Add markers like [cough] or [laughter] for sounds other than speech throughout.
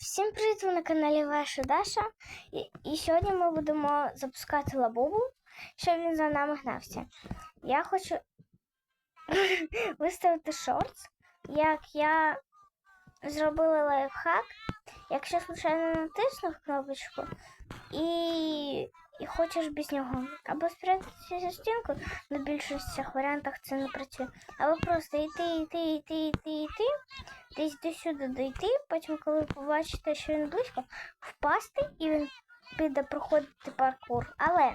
всім привіт! Ви на каналі Ваша Даша. І, і сьогодні ми будемо запускати лабубу, щоб він за нами гнався. Я хочу [laughs] виставити шортс, як я зробила лайфхак. Якщо случайно натиснув кнопочку і, і хочеш без нього або спрятатися за стінку, на більшості варіантах це не працює, або просто йти, йти, йти, йти, йти, десь до сюди дойти, потім, коли побачите, що він близько, впасти і він піде проходити паркур. Але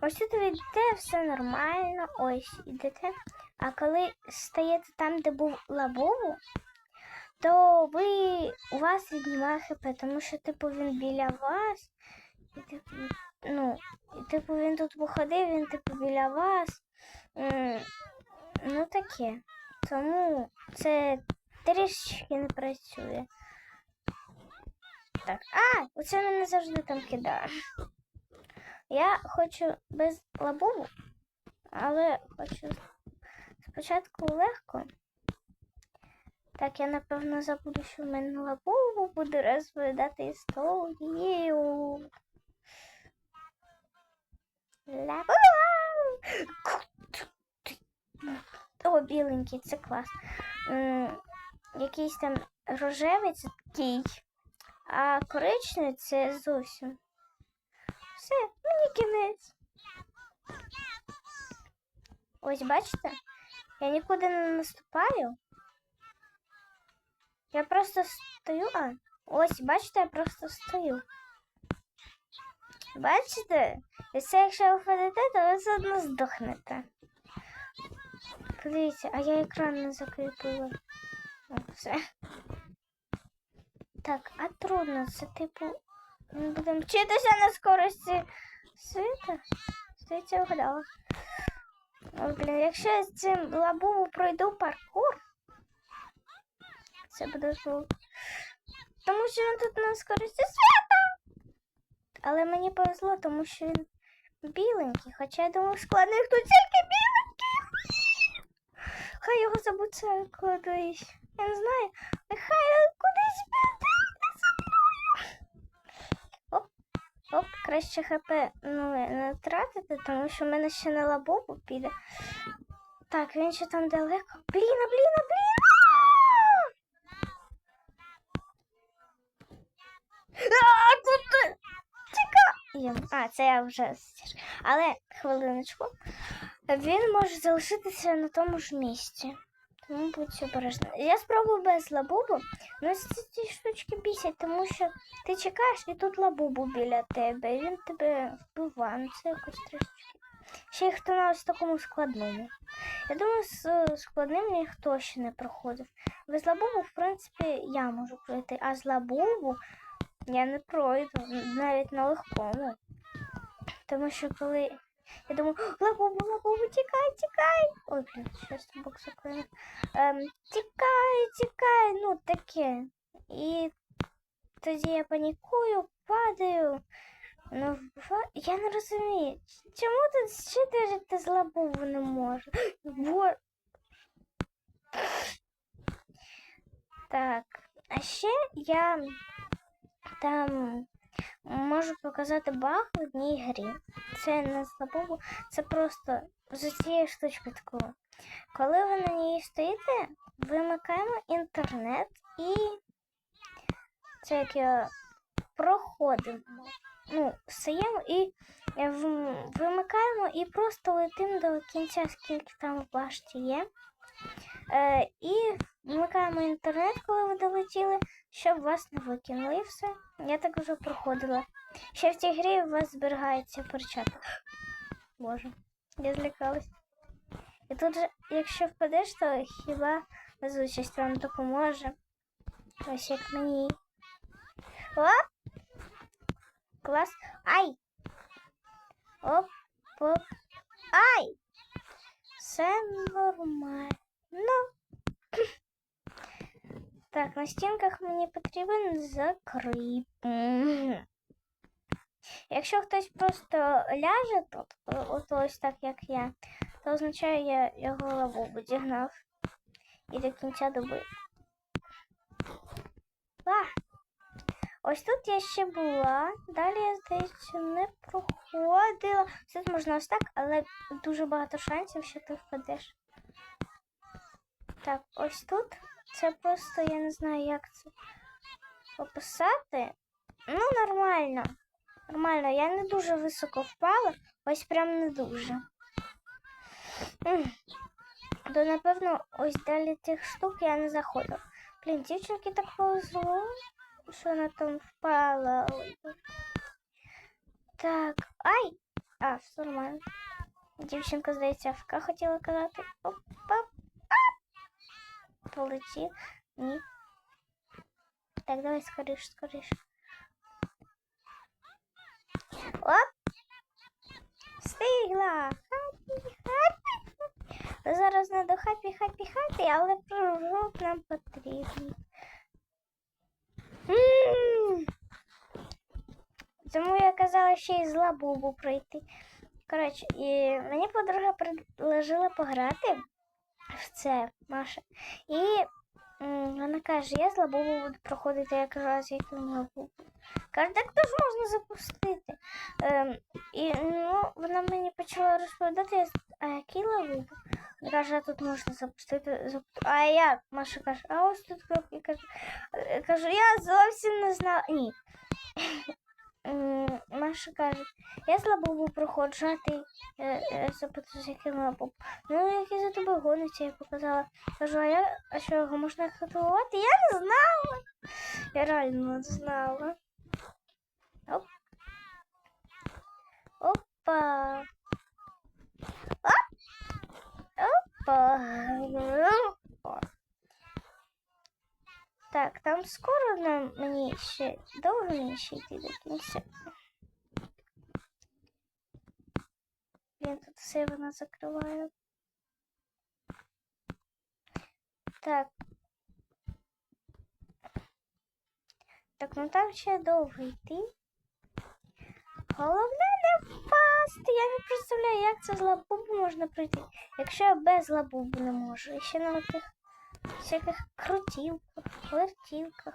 ось тут ви йдете, все нормально, ось йдете. А коли стаєте там, де був лабубу, то ви у вас віднімає хп, тому що типу він біля вас. І, типу, ну, типу він тут походив, він типу біля вас. Ну таке. Тому це трішечки не працює. Так, а, оце мене завжди там кидає. Я хочу без лабубу, але хочу спочатку легко. Так, я напевно забуду, що в мене лабубу буде розповідати історію. Лабуба! О, біленький, це клас. Якийсь там рожевий це такий, а коричневий це зовсім. Все, мені кінець. Ось бачите? Я нікуди не наступаю. Я просто стою. А, ось, бачите, я просто стою. Бачите? І це якщо ви впадете, то ви все одно здохнете. Подивіться, а я екран не закріпила. О, все. Так, а трудно, це типу. Ми будемо вчитися на скорості світа. Здається, я вгадала. О, блін, якщо я з цим лабубу пройду паркур, це буде звук. Тому що він тут на скорості світа. Але мені повезло, тому що він біленький, хоча я думав, складних тут тільки біленький. Хай його забуться кудись. Я не знаю. Нехай кудись мною. Оп, оп, краще хп ну, не тратити, тому що в мене ще на лабубу піде. Так, він ще там далеко. Бліна, бліна, бліна! А, куди? Тікай! А, це я вже. Але хвилиночку. Він може залишитися на тому ж місці. Тому будьте обережні. Я спробую без лабубу, але ці штучки бісять, тому що ти чекаєш і тут лабубу біля тебе, і він тебе вбиває. Ну, Це якось трошечки. Ще й хто на ось такому складному. Я думаю, з складним ніхто ще не проходив. Без лабубу, в принципі, я можу пройти, а з лабубу я не пройду, навіть на легкому. Тому що коли я думаю, лабубу, лабубу, тікай, тікай. Ой, блін, щось там бок закрив. Ем, тікай, тікай, ну таке. І тоді я панікую, падаю. Ну, я не розумію, чому тут щитежити з лабубу не можна? Бо... Так, а ще я там можу показати баг в одній грі. Це не з це просто з цією штучкою. Коли ви на ній стоїте, вимикаємо інтернет і це як я проходимо. Ну, стаємо і е, вимикаємо і просто летимо до кінця, скільки там башті є. Е, і вмикаємо інтернет, коли ви долетіли, щоб вас не викинули. І все. Я так вже проходила. Ще в цій грі у вас зберігається перчаток. Боже, я злякалась. І тут же, якщо впадеш, то хіба везучість вам допоможе. Ось як мені. О! Клас. Ай! Оп, оп. Ай! Все нормально. Так, на стінках мені потрібен закріп. Якщо хтось просто ляже тут, от ось так, як я, то означає, я його лаву дігнав і до кінця доби. А! Ось тут я ще була. Далі я, здається, не проходила. Тут можна ось так, але дуже багато шансів, що ти впадеш. Так, ось тут. Це просто я не знаю, як це описати. Ну, нормально. Нормально, я не дуже високо впала, ось прям не дуже. То, напевно, ось далі тих штук я не заходила. Блін, дівчинки так повезло, що вона там впала. Так, ай! А, все нормально. Дівчинка, здається, АФК хотіла казати. Опа. А! Полетів. Ні. Так, давай скоріш, скоріш. Оп! Встигла! Хапі, хапі! Зараз до хапі, хапі, хапі, але прыжок нам потрібен. Тому я казала ще й з лабубу пройти. Коротше, і мені подруга предложила пограти це, Маша. І вона каже, я з буду проходити, я кажу, а з яким лабубу? Каже, так теж можна запустити. Ем, і ну, вона мені почала розповідати, я, а який лабубу? Вона Каже, а тут можна запустити. зап- А як? Маша каже, а ось тут кнопки. Кажу, е, кажу, я зовсім не знала. Ні. М, Маша каже, я лабубу проходжу, а ти е, е, запитую, з яким лабубу. Ну, який за тобою гониться, я показала. Кажу, а я, а що його можна активувати? Я не знала. Я реально не знала. Оп. Опа. Оп. Опа. Опа. Так, там скоро нам мені ще довго мені ще йти до кінця. Він тут все вона закриває. Так. Так, ну там ще довго йти. Головне не впасти. Я не представляю, як це з лабубу можна пройти. Якщо я без лабубу не можу. І ще на тих всяких крутілках, вертілках.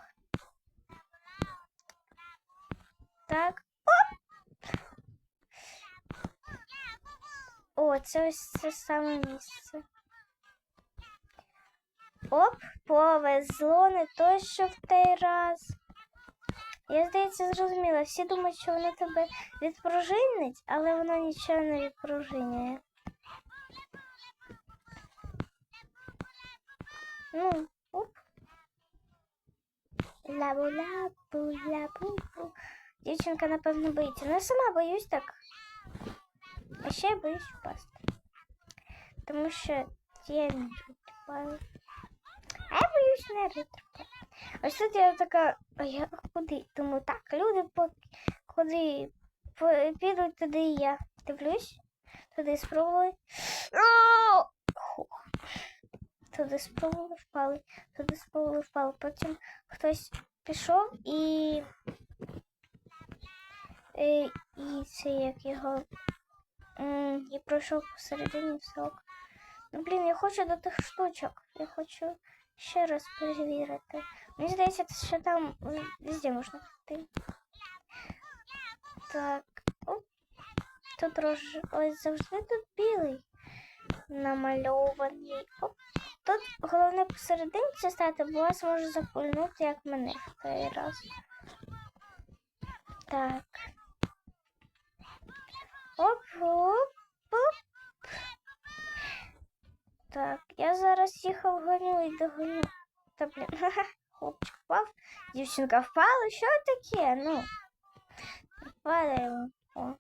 Так. Оп! О, це ось це саме місце. Оп, повезло не то, що в той раз. Я, здається, зрозуміла. Всі думають, що воно тебе відпружинить, але воно нічого не відпружинює. Ну, оп. Лабу-лабу, лабу. Дівчинка, напевно, боїться. Ну, я сама боюсь так. А ще я боюсь впасти. Тому що я не витримаю. А я боюсь не витримати. Ось тут я така, а я куди? Думаю, так, люди по куди підуть, туди і я. Дивлюсь, туди спробували. О! Туди спробували, впали, туди спробували, впали. Потім хтось пішов і. І, і це як його. І пройшов посередині все. Ну, блін, я хочу до тих штучок. Я хочу ще раз перевірити. Мені здається, що там везде можна пройти. Так. Оп. Тут рож... Ось завжди тут білий намальований. Оп. Тут головне посерединці стати, бо вас може запульнути, як мене в той раз. Так. Оп, оп, оп. Так, я зараз їх обгоню і догоню. Та блін, [laughs] хлопчик впав, дівчинка впала. Що таке? Ну, падаємо. О.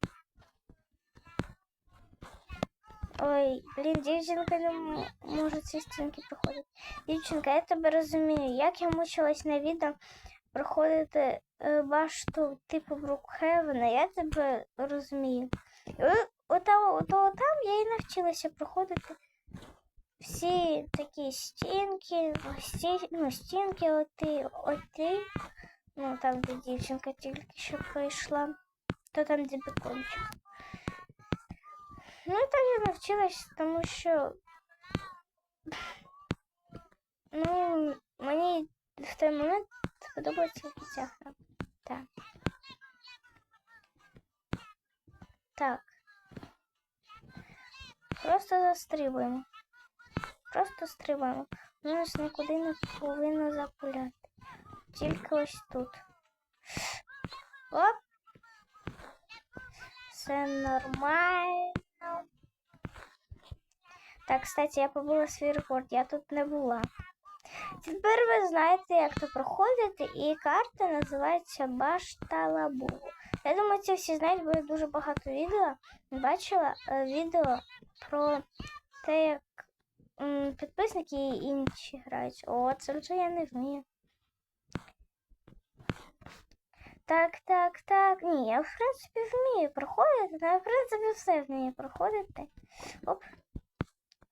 Ой, блін, дівчинка не може ці стінки проходити. Дівчинка, я тебе розумію, як я мучилась на відео проходити е, башту типу Брукхевена, я тебе розумію. Ото, там я і навчилася проходити всі такі стінки, ось ну, стінки, оти, оти, ну там, де дівчинка тільки що пройшла, то там, де бекончик. Ну, і так я навчилась, тому що ну, мені в той момент сподобалася ця гра. Так. Так. Просто застрибуємо. Просто стрибаємо. Воно нас нікуди не повинно запуляти. Тільки ось тут. Оп. Все нормально. Так, кстати, я побула свій рекорд, я тут не була. Тепер ви знаєте, як то проходити, і карта називається Башта Лабу. Я думаю, це всі знають, бо я дуже багато відео бачила е, відео про те, як підписники і інші грають. О, це вже я не вмію. Так, так, так. Ні, я в принципі вмію проходити, але в принципі все вмію проходити. Оп.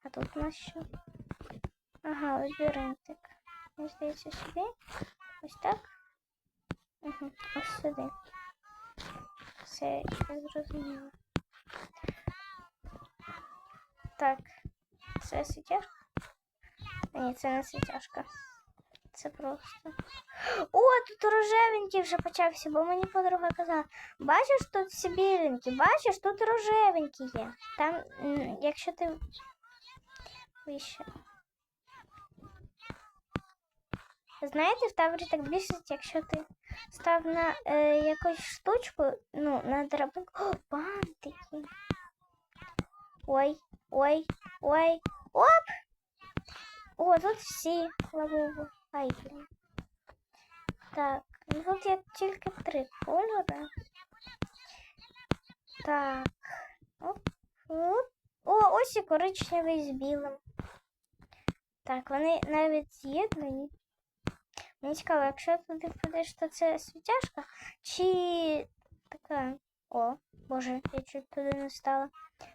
А тут у нас що? Ага, лабіринтик. Мені здається, сюди. Ось так. Угу. Ось сюди. Все, я зрозуміла. Так. Це світяшка? А, Ні, це не світяшка. Це просто. О, тут рожевенький вже почався, бо мені подруга казала, бачиш, тут всі біленькі, бачиш, тут рожевенькі є. Там, якщо ти вище. Знаєте, в таборі так бісить, якщо ти став на е, якусь штучку, ну, на драбинку. О, бантики. Ой, ой, ой, оп! О, тут всі лавово. Ай, блін. Так, ну тут є тільки три кольори. Так. Оп, оп. О, ось і коричневий з білим. Так, вони навіть з'єднані. Мені цікаво, якщо туди впадеш, то це світяшка чи така. О, боже, я чуть туди не стала.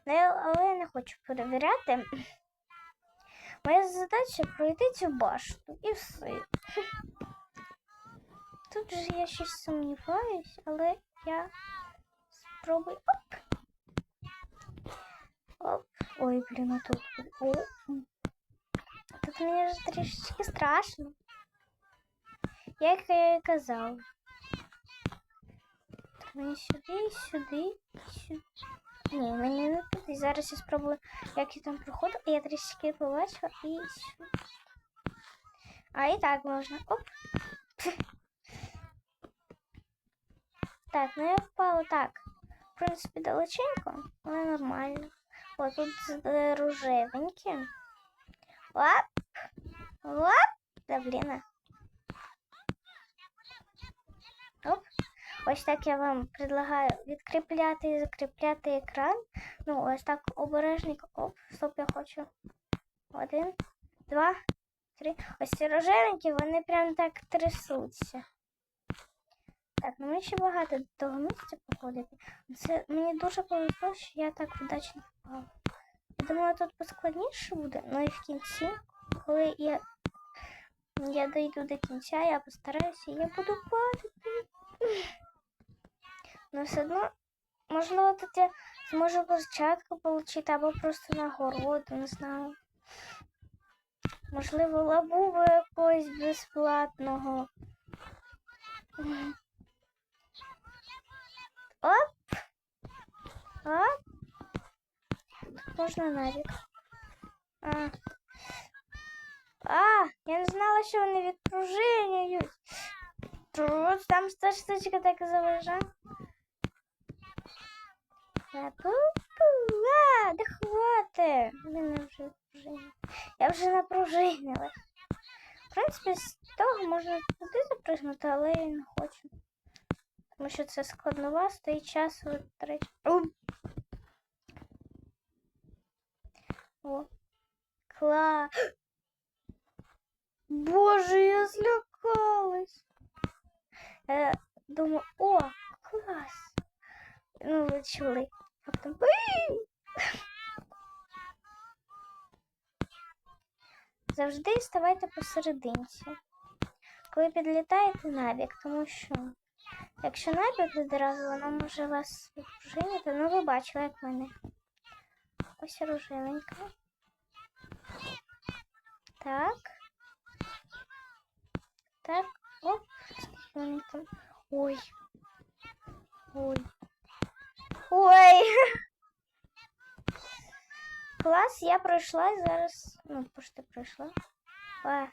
Ну, але я не хочу перевіряти. Моя задача пройти цю башту і все. Тут же я щось сумніваюсь, але я спробую. Оп! Ой, блін, а тут. О. Тут мені вже трішечки страшно. Як я і казала. Так, Мені сюди, сюди, сюди. Ні, мені не туди. Зараз я спробую, як я там проходив. Я трішки побачила і. А і так можна. Оп. Так, ну я впала так. В принципі, далеченько, але нормально. О, тут е. Оп. Оп. Да блін. Оп. Ось так я вам предлагаю відкріпляти і закріпляти екран. Ну, ось так обережненько. Оп, стоп, я хочу. Один, два, три. Ось ці рожевенькі, вони прям так трясуться. Так, ну мені ще багато до того місця походити. Це мені дуже повезло, що я так вдачно впала. Я думала, тут поскладніше буде, ну і в кінці, коли я, я дойду до кінця, я постараюся я буду падати. Ну, все одно, можливо, тут я зможу початку отримати або просто нагороду, не знаю. Можливо, лабубу якогось безплатного. Оп! Оп! Можна навіть. А. А, я не знала, що вони відпружинюють. Тут там та штучка так і. А, да хвати. Мене вже пружинило. Я вже напружинилась. В принципі, з того можна туди запригнути, але я не хочу. Тому що це складновасто і час витрачає. О, клас. Боже, я злякалась. Я думаю, о, клас. Ну, ви чули. А потім Завжди ставайте посерединці. Коли підлітаєте набік, тому що якщо набік відразу, вона може вас відпружинити, ну ви бачили, як мене. Ось рожевенька. Так. Так. Оп. Там? Ой. Ой. Ой. [laughs] Клас, я пройшла і зараз. Ну, почти пройшла. А.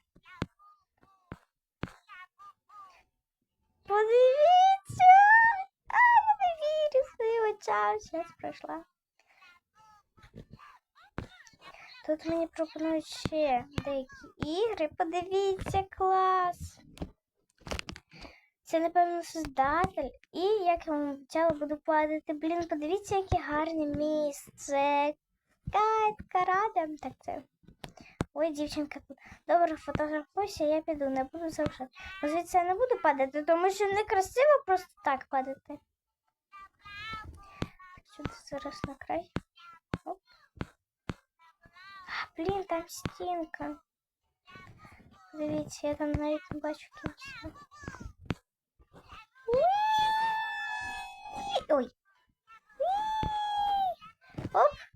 Подивіться! А, я не вірю своїм очам. Зараз пройшла. Тут мені пропонують ще деякі ігри. Подивіться, клас. Це, напевно, создатель. І, як я вам обіцяла, буду падати. Блін, подивіться, яке гарне місце. Кайтка рада. Так це. Ой, дівчинка тут. Добре, фотографуйся, я піду, не буду залишати. Ну, звідси я не буду падати, тому що некрасиво просто так падати. Так, сюди зараз на край. Оп. А, блін, там стінка. Дивіться, я там навіть не бачу кінця. Уі! Ой. Уі! Оп!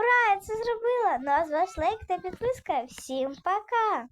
Ура, я це зробила! Ну а з вас лайк та підписка. Всім пока!